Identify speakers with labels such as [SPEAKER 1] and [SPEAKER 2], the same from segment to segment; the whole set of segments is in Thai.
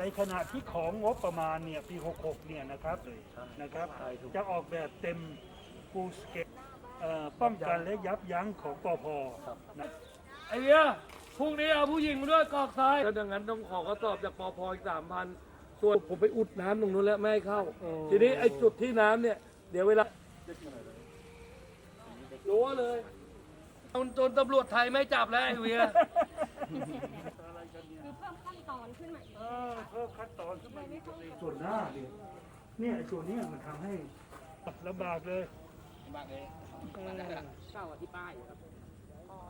[SPEAKER 1] ในขณะที่ของงบประมาณเนี่ยปี 66 เนี่ยนะครับนะครับ จะออกแบบเต็มฟูลสเกลป้องกันและยับยั้งของปพนะ
[SPEAKER 2] ไอ้เหี้ยพรุ่งนี้เอาผู้หญิงมาด้วยกอกทรายถ้าดังนั้นต้องขอกระสอบจากปอพอีกสามพันส่วนผมไปอุดน้ำตรงนู้นแล้วไม่ให้เข้า ทีนี้ไอ้จุดที่น้ำเนี่ย เดี๋ยวเวลารู้เลยจนจนตำรวจไทยไม่จับแล้วไอ้เวีย
[SPEAKER 3] คือเพิ่มขั้นตอนขึ้นมา อีก
[SPEAKER 1] เออเพิ่มขั้นตอนขึ้นมาอีกส่วนหน้าเนี่ยเนี่ยไอ้ส่วนเนี้มันทำให้ลำบากเลย
[SPEAKER 4] เก้าที่ป้ายครับ
[SPEAKER 3] อ๋อ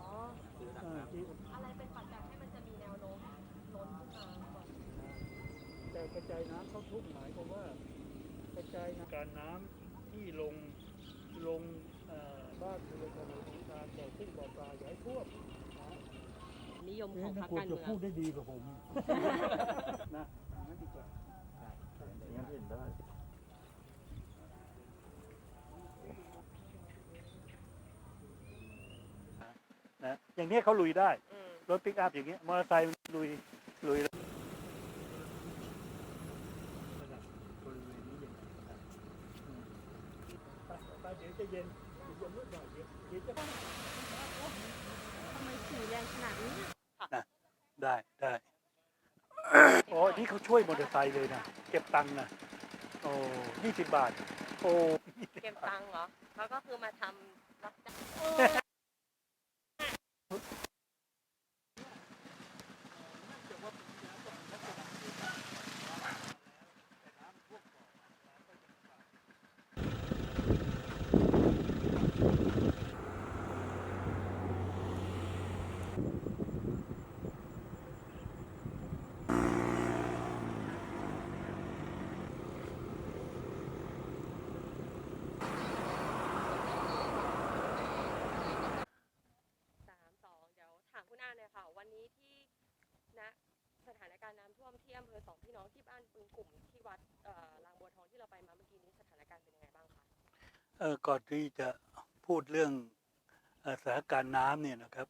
[SPEAKER 1] เออที่
[SPEAKER 3] อะไรเป็นปัจจัยให้มันจะมีแนวโน้มล้นขึ้นมาก่อน
[SPEAKER 1] แต่กระจายน้ำเข้าทุ่งหมายความว่ากระจายน้ำการน้ำที่ลงลงเอ่อบ้านเรือนถนนของการต่อซึ่งบ่อปลาอย่าให้ท่วม นะ
[SPEAKER 3] นิยมของพรรค
[SPEAKER 1] กลัว
[SPEAKER 3] การ
[SPEAKER 1] จะ
[SPEAKER 3] เมือง
[SPEAKER 1] พูดได้ดีกว่าผมนะงั้นดีกว่า
[SPEAKER 4] อย่างอื่นได้
[SPEAKER 1] นะอย่างเนี้ยเขาลุยได้ รถปิกอัพอย่างเงี้ยมอเตอร์ไซค์ลุยลุยแล้วบริเวณนี้อย่างนี้ครับอืมไปไปเดี๋ยวจะเย็นเดี๋ยวจะมืดหน่อยเดี๋ยวเดี๋ยวจะ
[SPEAKER 3] ทำไมสีแรงขนาดนี้
[SPEAKER 1] ได้ได้โอ้นี่เขาช่วยมอเตอร์ไซค์เลยนะเก็บตังค์นะโอ้ยี่สิบบาท โอ้
[SPEAKER 3] เก็บตังค์เหรอเขาก็คือมาทำรับจ้าง สามสองเดี๋ยวถามคุณอาหน่อยค่ะ วันนี้ที่ณสถานการณ์น้ำท่วมที่อำเภอสองพี่น้องที่บ้านปึงกลุ่มที่วัดเอ่อลางบัวทองที่เราไปมาเมื่อกี้นี้สถานการณ์เป็นยังไงบ้างคะ
[SPEAKER 1] เออก่อนที่จะพูดเรื่องสถานการณ์น้ำเนี่ยนะครับ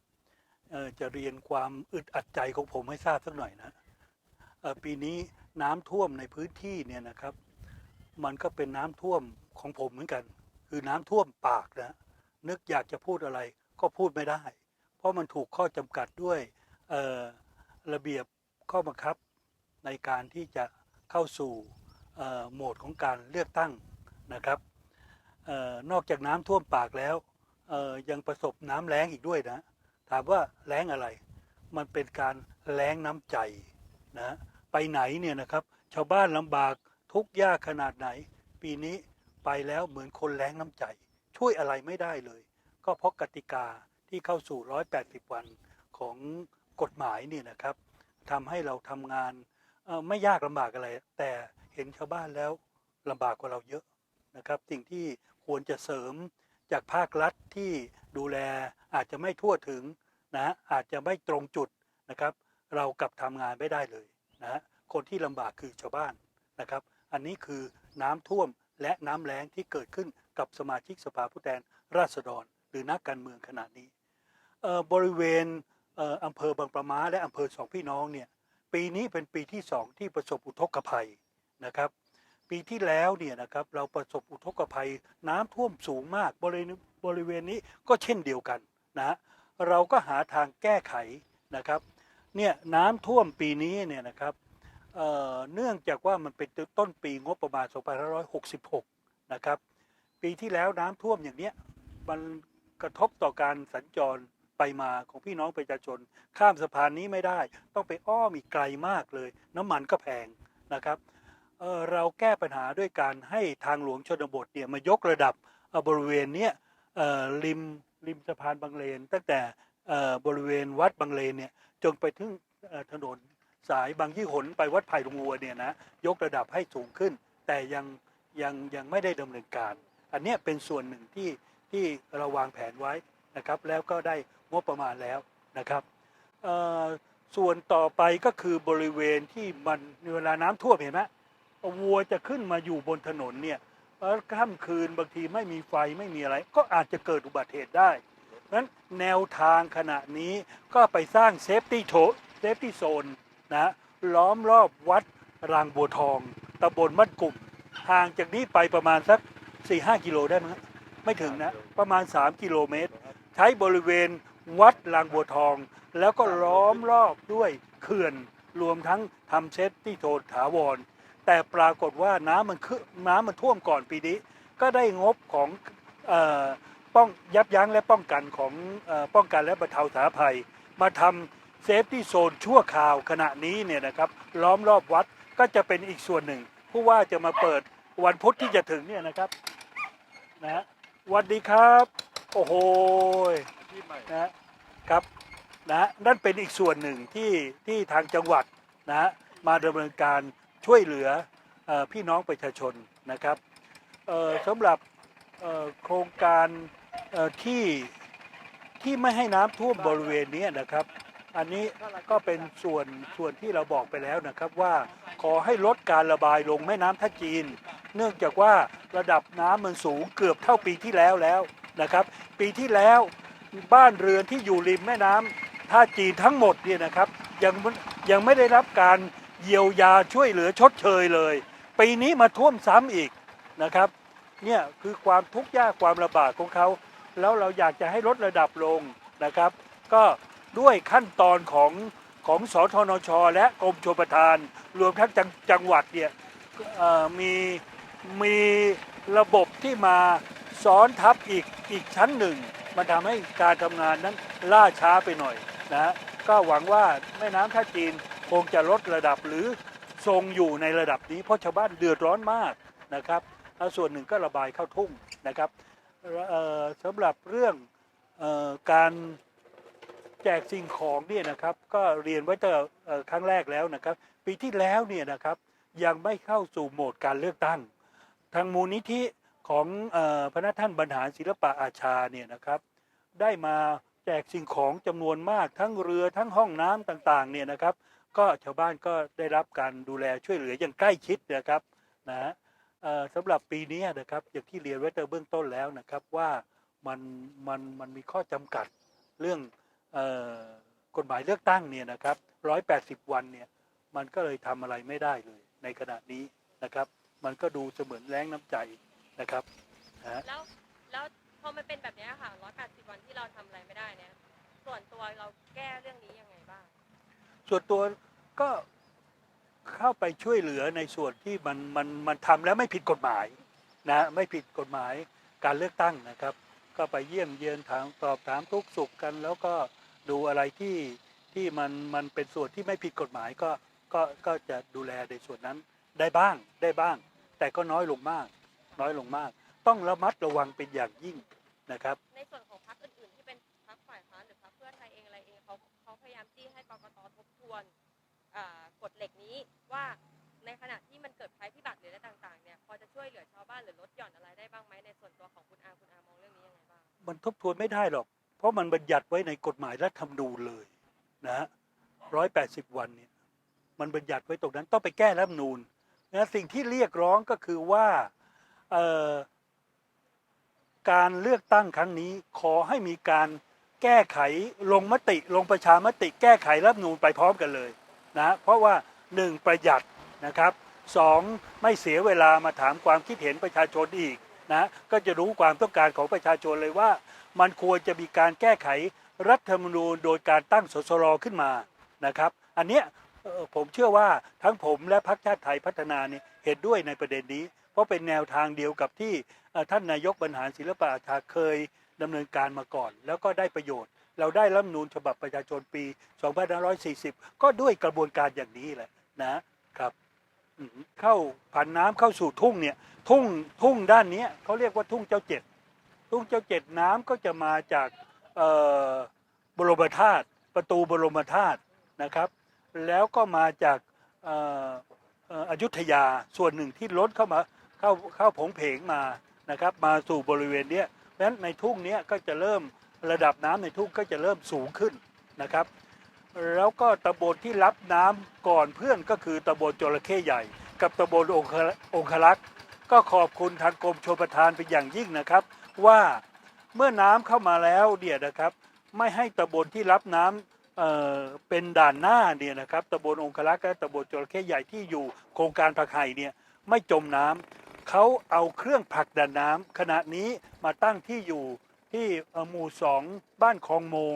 [SPEAKER 1] เออจะเรียนความอึดอัดใจของผมให้ทราบสักหน่อยนะเออปีนี้น้ำท่วมในพื้นที่เนี่ยนะครับ มันก็เป็นน้ำท่วมของผมเหมือนกัน คือน้ำท่วมปากนะนึกอยากจะพูดอะไรก็พูดไม่ได้ เพราะมันถูกข้อจำกัดด้วยระเบียบข้อบังคับในการที่จะเข้าสู่โหมดของการเลือกตั้งนะครับ นอกจากน้ำท่วมปากแล้วยังประสบน้ำแล้งอีกด้วยนะ ถามว่าแล้งอะไร มันเป็นการแล้งน้ำใจนะไปไหนเนี่ยนะครับ ชาวบ้านลำบากทุกยากขนาดไหน ปีนี้ไปแล้วเหมือนคนแล้งน้ำใจ ช่วยอะไรไม่ได้เลย ก็เพราะกติกาที่เข้าสู่ 180 วันของกฎหมายเนี่ยนะครับทำให้เราทำงานไม่ยากลำบากอะไร แต่เห็นชาวบ้านแล้วลำบากกว่าเราเยอะ นะครับ สิ่งที่ควรจะเสริมจากภาครัฐที่ดูแลอาจจะไม่ทั่วถึงนะอาจจะไม่ตรงจุดนะครับ เรากลับทำงานไม่ได้เลยนะคนที่ลำบากคือชาวบ้านนะครับ อันนี้คือน้ำท่วมและน้ำแล้งที่เกิดขึ้นกับสมาชิกสภาผู้แทนราษฎร หรือนักการเมืองขนาดนี้บริเวณเอ่ออำเภอบางประมาและอำเภอสองพี่น้องเนี่ยปีนี้เป็นปีที่สองที่ประสบอุทกภัยนะครับ ปีที่แล้วเนี่ยนะครับเราประสบอุทกภัยน้ำท่วมสูงมากบริเวณบริเวณนี้ก็เช่นเดียวกันนะเราก็หาทางแก้ไขนะครับเนี่ยน้ำท่วมปีนี้เนี่ยนะครับเเนื่องจากว่ามันเป็นต้นปีงบประมาณ 2566 นะครับ ปีที่แล้วน้ำท่วมอย่างเนี้ยมันกระทบต่อการสัญจรไปมาของพี่น้องประชาชน ข้ามสะพานนี้ไม่ได้ ต้องไปอ้อมอีกไกลมากเลย น้ำมันก็แพงนะครับ เออเราแก้ปัญหาด้วยการให้ทางหลวงชนบทเนี่ยมายกระดับบริเวณเนี้ยริมริมสะพานบางเลน ตั้งแต่บริเวณวัดบางเลนเนี่ยจนไปถึงถนนสายบางยี่หนไปวัดไผ่ลงวัวเนี่ยนะยกระดับให้สูงขึ้น แต่ยังยังยังไม่ได้ดำเนินการ อันนี้เป็นส่วนหนึ่งที่ที่เราวางแผนไว้นะครับ แล้วก็ได้งบประมาณแล้วนะครับส่วนต่อไปก็คือบริเวณที่มันเวลาน้ำท่วมเห็นไหม วัวจะขึ้นมาอยู่บนถนนเนี่ยค่ำคืนบางทีไม่มีไฟไม่มีอะไร ก็อาจจะเกิดอุบัติเหตุได้เพราะฉะนั้นแนวทางขณะนี้ก็ไปสร้างเซฟตี้โถเซฟตี้โซนนะล้อมรอบวัดรางบัวทองตำบลมัดกลุ่มห่างจากนี้ไปประมาณสัก 4-5 กิโลได้ไหมไม่ถึงนะ ประมาณ 3 กิโลเมตร ใช้บริเวณวัดรางบัวทอง แล้วก็ล้อมรอบด้วยเขื่อนรวมทั้งทำเซฟตที่โทนถาวร แต่ปรากฏว่าน้ำมันขึ้นน้ำมันท่วมก่อนปีนี้ ก็ได้งบของเออป้องยับยั้งและป้องกันของเออป้องกันและบรรเทาสาภัย มาทำเซฟตี้โซนชั่วคราวขณะนี้เนี่ยนะครับล้อมรอบวัดก็จะเป็นอีกส่วนหนึ่ง ผู้ว่าจะมาเปิดวันพุธที่จะถึงเนี่ยนะครับนะสวัสดีครับ โอ้โหนะครับนะนั่นเป็นอีกส่วนหนึ่งที่ที่ทางจังหวัดนะมาดำเนินการ ช่วยเหลืออพี่น้องประชาชนนะครับสำหรับโครงการที่ที่ไม่ให้น้ำท่วมบริเวณนี้นะครับ อันนี้ก็เป็นส่วนส่วนที่เราบอกไปแล้วนะครับว่าขอให้ลดการระบายลงแม่น้ำท่าจีน เนื่องจากว่าระดับน้ำมันสูงเกือบเท่าปีที่แล้วแล้วนะครับ ปีที่แล้วบ้านเรือนที่อยู่ริมแม่น้ำท่าจีนทั้งหมดเนี่ยนะครับยังยังไม่ได้รับการ เยียวยาช่วยเหลือชดเชยเลย ปีนี้มาท่วมซ้ำอีกนะครับเนี่ยคือความทุกข์ยากความลำบากของเขา แล้วเราอยากจะให้ลดระดับลงนะครับ ก็ด้วยขั้นตอนของของสทนช และกรมชลประทาน รวมทั้งจังหวัดเนี่ยมีมีระบบที่มาซ้อนทับอีกอีกชั้นหนึ่ง มันทำให้การทำงานนั้นล่าช้าไปหน่อยนะก็หวังว่าแม่น้ำท่าจีน คงจะลดระดับหรือทรงอยู่ในระดับนี้ เพราะชาวบ้านเดือดร้อนมากนะครับส่วนหนึ่งก็ระบายเข้าทุ่งนะครับสำหรับเรื่องออการแจกสิ่งของเนี่ยนะครับ ก็เรียนไว้แต่อครั้งแรกแล้วนะครับ ปีที่แล้วเนี่ยนะครับยังไม่เข้าสู่โหมดการเลือกตั้ง ทางมูลนิธิของออพระนัท่านบรรหารศิลปะอาชาเนี่ยนะครับ ได้มาแจกสิ่งของจำนวนมากทั้งเรือทั้งห้องน้ำต่างๆเนี่ยนะครับ ก็ชาวบ้านก็ได้รับการดูแลช่วยเหลืออย่างใกล้ชิดนะครับนะสำหรับปีนี้นะครับอย่างที่เรียนไว้แต่เบื้องต้นแล้วนะครับว่ามันมันมันมีข้อจำกัดเรื่องออกฎหมายเลือกตั้งเนี่ยนะครับร้อยแปดสิบวันเนี่ยมันก็เลยทำอะไรไม่ได้เลย ในขณะนี้นะครับ มันก็ดูเสมือนแรงน้ำใจนะครับนะ
[SPEAKER 3] แล้วแล้วพอมันเป็นแบบนี้ค่ะร้อยแปดสิบวันที่เราทำอะไรไม่ได้เนี่ยส่วนตัวเราแก้เรื่องนี้ยังไงบ้าง
[SPEAKER 1] ส่วนตัวก็เข้าไปช่วยเหลือในส่วนที่มันมันมันทำแล้วไม่ผิดกฎหมายนะไม่ผิดกฎหมายการเลือกตั้งนะครับ ก็ไปเยี่ยมเยียนถามตอบถามทุกสุขกัน แล้วก็ดูอะไรที่ที่มันมันเป็นส่วนที่ไม่ผิดกฎหมายก็ก็ก็จะดูแลในส่วนนั้นได้บ้างได้บ้าง แต่ก็น้อยลงมาก น้อยลงมาก ต้องระมัดระวังเป็นอย่างยิ่งนะครับ
[SPEAKER 3] ในส่วนของพรรคอื่นๆที่เป็นพรรคฝ่ายค้านหรือพรรคเพื่อไทยเองอะไรเองเขาเขาพยายามจี้ให้กกตทบทว เหล็กนี้ว่าในขณะที่มันเกิดภัยพิบัติหรืออะไรต่างๆเนี่ยพอจะช่วยเหลือชาวบ้านหรือลดหย่อนอะไรได้บ้างไหมในส่วนตัวของคุณอาคุณอามองเรื่องนี้ยังไงบ้าง
[SPEAKER 1] มันทบทวนไม่ได้หรอก เพราะมันบัญญัติไว้ในกฎหมายรัฐธรรมนูญเลยนะร้อยแปดสิบวันเนี่ยมันบัญญัติไว้ตรงนั้นต้องไปแก้รัฐธรรมนูญนะสิ่งที่เรียกร้องก็คือว่าเอ่อการเลือกตั้งครั้งนี้ขอให้มีการแก้ไขลงมติลงประชามติ แก้ไขรัฐธรรมนูญไปพร้อมกันเลยนะเพราะว่า หนึ่งประหยัดนะครับสองไม่เสียเวลามาถามความคิดเห็นประชาชนอีกนะก็จะรู้ความต้องการของประชาชนเลยว่า มันควรจะมีการแก้ไขรัฐธรรมนูญโดยการตั้งสสรขึ้นมานะครับ อันเนี้ยผมเชื่อว่าทั้งผมและพรรคชาติไทยพัฒนาเนี่ยเห็นด้วยในประเด็นนี้ เพราะเป็นแนวทางเดียวกับที่ท่านนายกบรรหารศิลปะอาชาเคยดำเนินการมาก่อน แล้วก็ได้ประโยชน์ เราได้รัฐธรรมนูญฉบับประชาชนปี 2540 ก็ด้วยกระบวนการอย่างนี้แหละ นะครับอืมเข้าผ่านน้ำเข้าสู่ทุ่งเนี่ย ทุ่งทุ่งด้านเนี้ยเขาเรียกว่าทุ่งเจ้าเจ็ดทุ่งเจ้าเจ็ดน้ำก็จะมาจากเอ่อบรมธาตุประตูบรมธาตุนะครับ แล้วก็มาจากเอ่อเอ่ออยุธยาส่วนหนึ่งที่ล้นเข้ามาเข้าเข้าผงเพงมานะครับ มาสู่บริเวณเนี้ยเพราะฉะนั้นในทุ่งเนี้ยก็จะเริ่มระดับน้ำในทุ่งก็จะเริ่มสูงขึ้นนะครับ แล้วก็ตำบลที่รับน้ำก่อนเพื่อนก็คือตำบลจระเข้ใหญ่ กับตำบลองคองคลักษ์ก็ขอบคุณทางกรมชลประทานเป็นอย่างยิ่งนะครับ ว่าเมื่อน้ำเข้ามาแล้วเนี่ยนะครับ ไม่ให้ตำบลที่รับน้ำเเอ่อเป็นด่านหน้าเนี่ยนะครับตำบลองคลักษ์และตำบลจระเข้ใหญ่ที่อยู่โครงการผักไห่เนี่ยไม่จมน้ำเขาเอาเครื่องผลักดันน้ำขณะนี้มาตั้งที่อยู่ที่เอ่อหมู่สองบ้านคลองโมง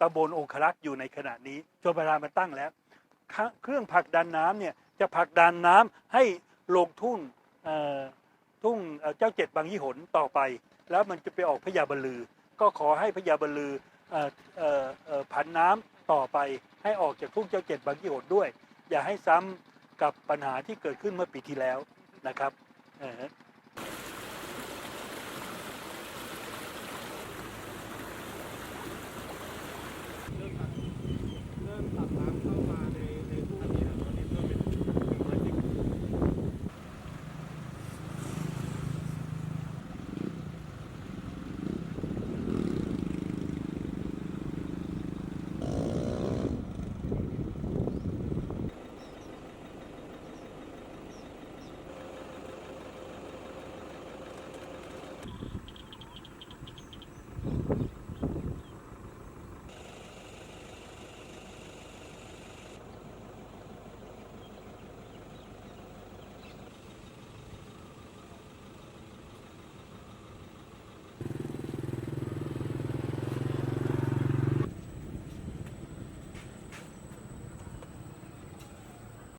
[SPEAKER 1] ตำบลองคลักษ์อยู่ในขณะนี้ชนประทานมาตั้งแล้ว เครื่องผลักดันน้ำเนี่ยจะผลักดันน้ำให้ลงทุ่งทุ่งเจ้าเจ็ดบางยี่หนต่อไป แล้วมันจะไปออกพญาบลือ ก็ขอให้พญาบลือเอ่อเอ่อเอ่อผันน้ำต่อไปให้ออกจากทุ่งเจ้าเจ็ดบางยี่หนด้วย อย่าให้ซ้ำกับปัญหาที่เกิดขึ้นเมื่อปีที่แล้วนะครับ